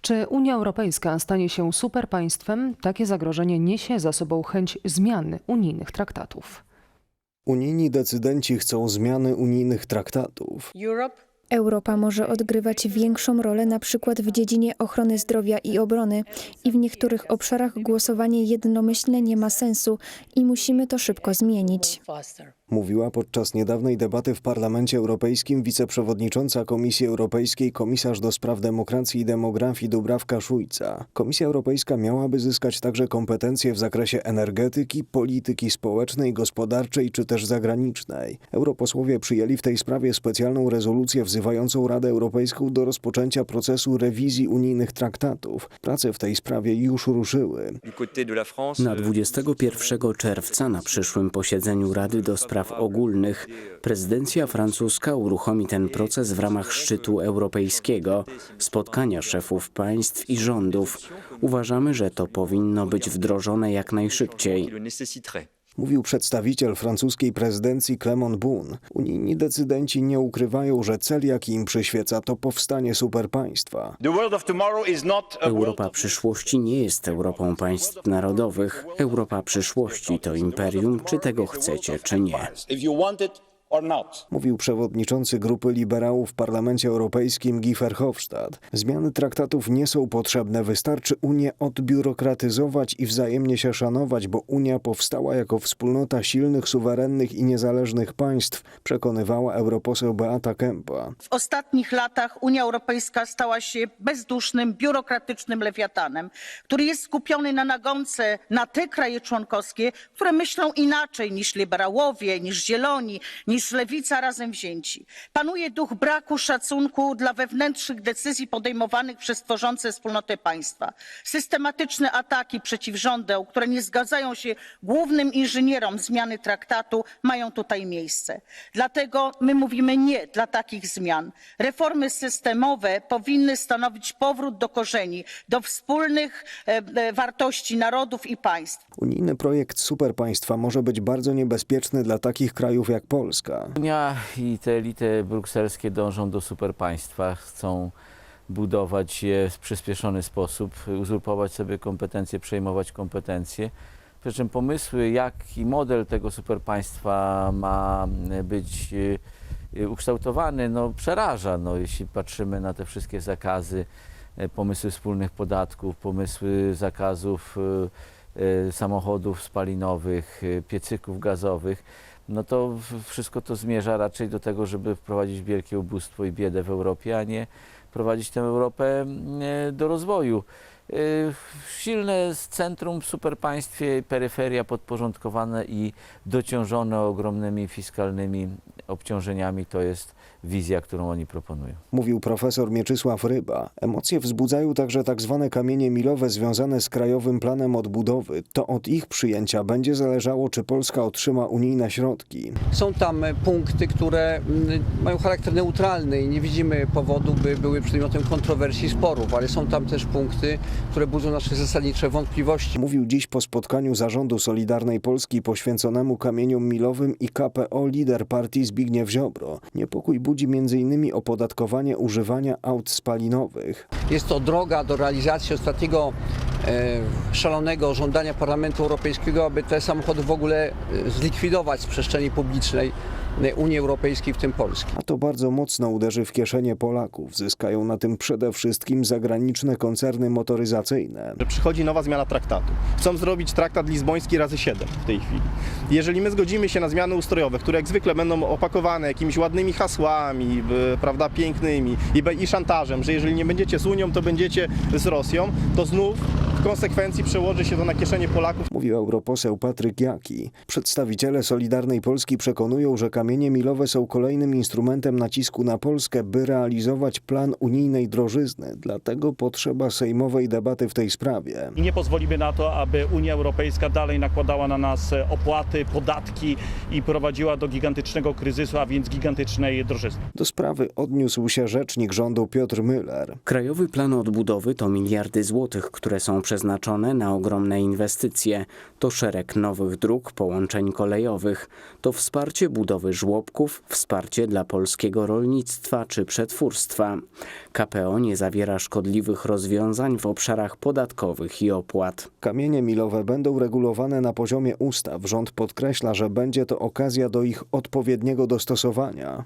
Czy Unia Europejska stanie się superpaństwem? Takie zagrożenie niesie za sobą chęć zmiany unijnych traktatów. Unijni decydenci chcą zmiany unijnych traktatów. Europe Europa może odgrywać większą rolę na przykład w dziedzinie ochrony zdrowia i obrony i w niektórych obszarach głosowanie jednomyślne nie ma sensu i musimy to szybko zmienić. Mówiła podczas niedawnej debaty w Parlamencie Europejskim wiceprzewodnicząca Komisji Europejskiej, komisarz do spraw demokracji i demografii Dubrawka Szujca. Komisja Europejska miałaby zyskać także kompetencje w zakresie energetyki, polityki społecznej, gospodarczej czy też zagranicznej. Europosłowie przyjęli w tej sprawie specjalną rezolucję wzywającą Radę Europejską do rozpoczęcia procesu rewizji unijnych traktatów. Prace w tej sprawie już ruszyły. Na 21 czerwca na przyszłym posiedzeniu Rady do Spraw Ogólnych prezydencja francuska uruchomi ten proces w ramach szczytu europejskiego, spotkania szefów państw i rządów. Uważamy, że to powinno być wdrożone jak najszybciej. Mówił przedstawiciel francuskiej prezydencji Clement Boon. Unijni decydenci nie ukrywają, że cel, jaki im przyświeca, to powstanie superpaństwa. Europa przyszłości nie jest Europą państw narodowych. Europa przyszłości to imperium, czy tego chcecie, czy nie. Mówił przewodniczący grupy liberałów w Parlamencie Europejskim Guy Verhofstadt. Zmiany traktatów nie są potrzebne, wystarczy Unię odbiurokratyzować i wzajemnie się szanować, bo Unia powstała jako wspólnota silnych, suwerennych i niezależnych państw, przekonywała europoseł Beata Kempa. W ostatnich latach Unia Europejska stała się bezdusznym, biurokratycznym lewiatanem, który jest skupiony na nagonce na te kraje członkowskie, które myślą inaczej niż liberałowie, niż zieloni, niż lewica razem wzięci. Panuje duch braku szacunku dla wewnętrznych decyzji podejmowanych przez tworzące wspólnotę państwa. Systematyczne ataki przeciw rządom, które nie zgadzają się głównym inżynierom zmiany traktatu, mają tutaj miejsce. Dlatego my mówimy nie dla takich zmian. Reformy systemowe powinny stanowić powrót do korzeni, do wspólnych e, e, wartości narodów i państw. Unijny projekt superpaństwa może być bardzo niebezpieczny dla takich krajów jak Polska. Unia i te elity brukselskie dążą do superpaństwa, chcą budować je w przyspieszony sposób, uzurpować sobie kompetencje, przejmować kompetencje. Przy czym pomysły, jaki model tego superpaństwa ma być e, ukształtowany, no, przeraża. No, jeśli patrzymy na te wszystkie zakazy, e, pomysły wspólnych podatków, pomysły zakazów e, e, samochodów spalinowych, piecyków gazowych, no to wszystko to zmierza raczej do tego, żeby wprowadzić wielkie ubóstwo i biedę w Europie, a nie prowadzić tę Europę mm, e, do rozwoju. E, Silne centrum w superpaństwie, peryferia podporządkowane i dociążone ogromnymi fiskalnymi obciążeniami to jest wizja, którą oni proponują. Mówił profesor Mieczysław Ryba. Emocje wzbudzają także tak zwane kamienie milowe związane z Krajowym Planem Odbudowy. To od ich przyjęcia będzie zależało, czy Polska otrzyma unijne środki. Są tam punkty, które mm, mają charakter neutralny i nie widzimy powodu, by były przedmiotem kontrowersji, sporów, ale są tam też punkty, które budzą nasze zasadnicze wątpliwości. Mówił dziś po spotkaniu zarządu Solidarnej Polski poświęconemu kamieniom milowym i KPO lider partii Zbigniew Ziobro. Niepokój budzi m.in. opodatkowanie używania aut spalinowych. Jest to droga do realizacji ostatniego szalonego żądania Parlamentu Europejskiego, aby te samochody w ogóle e, zlikwidować z przestrzeni publicznej e, Unii Europejskiej, w tym Polski. A to bardzo mocno uderzy w kieszenie Polaków. Zyskają na tym przede wszystkim zagraniczne koncerny motoryzacyjne. przychodzi nowa zmiana traktatu. Chcą zrobić traktat lizboński razy 7 w tej chwili. Jeżeli my zgodzimy się na zmiany ustrojowe, które jak zwykle będą opakowane jakimiś ładnymi hasłami, prawda, pięknymi i, i szantażem, że jeżeli nie będziecie z Unią, to będziecie z Rosją, to znów w konsekwencji przełoży się to na kieszenie Polaków. Mówił europoseł Patryk Jaki. Przedstawiciele Solidarnej Polski przekonują, że kamienie milowe są kolejnym instrumentem nacisku na Polskę, by realizować plan unijnej drożyzny. Dlatego potrzeba sejmowej debaty w tej sprawie. I nie pozwolimy na to, aby Unia Europejska dalej nakładała na nas opłaty, podatki i prowadziła do gigantycznego kryzysu, a więc gigantycznej drożyzny. Do sprawy odniósł się rzecznik rządu Piotr Müller. Krajowy Plan Odbudowy to miliardy złotych, które są przeznaczone na ogromne inwestycje. To szereg nowych dróg, połączeń kolejowych, to wsparcie budowy żłobków, wsparcie dla polskiego rolnictwa czy przetwórstwa. KPO nie zawiera szkodliwych rozwiązań w obszarach podatkowych i opłat. Kamienie milowe będą regulowane na poziomie ustaw. Rząd podkreśla, że będzie to okazja do ich odpowiedniego dostosowania.